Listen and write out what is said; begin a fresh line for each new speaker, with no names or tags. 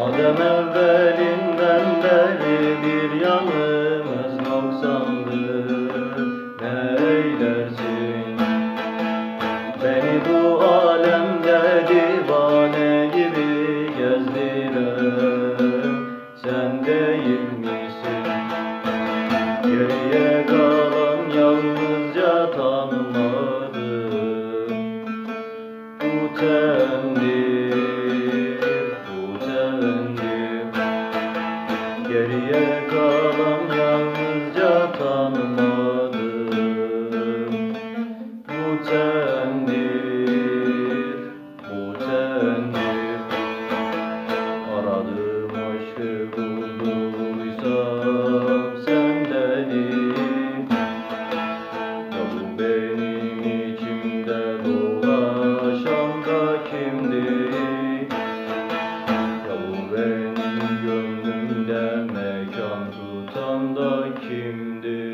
Madem evvelinden beri bir yanımız noksandı Ne eylersin? Beni bu alemde divane gibi gezdiren Sen değil misin? Geriye kalan yalnızca tanımadım Bu Geriye kalan yalnızca tanımadım Bu tendir, bu tendir. Aradığım aşkı bulduysam da kimdi?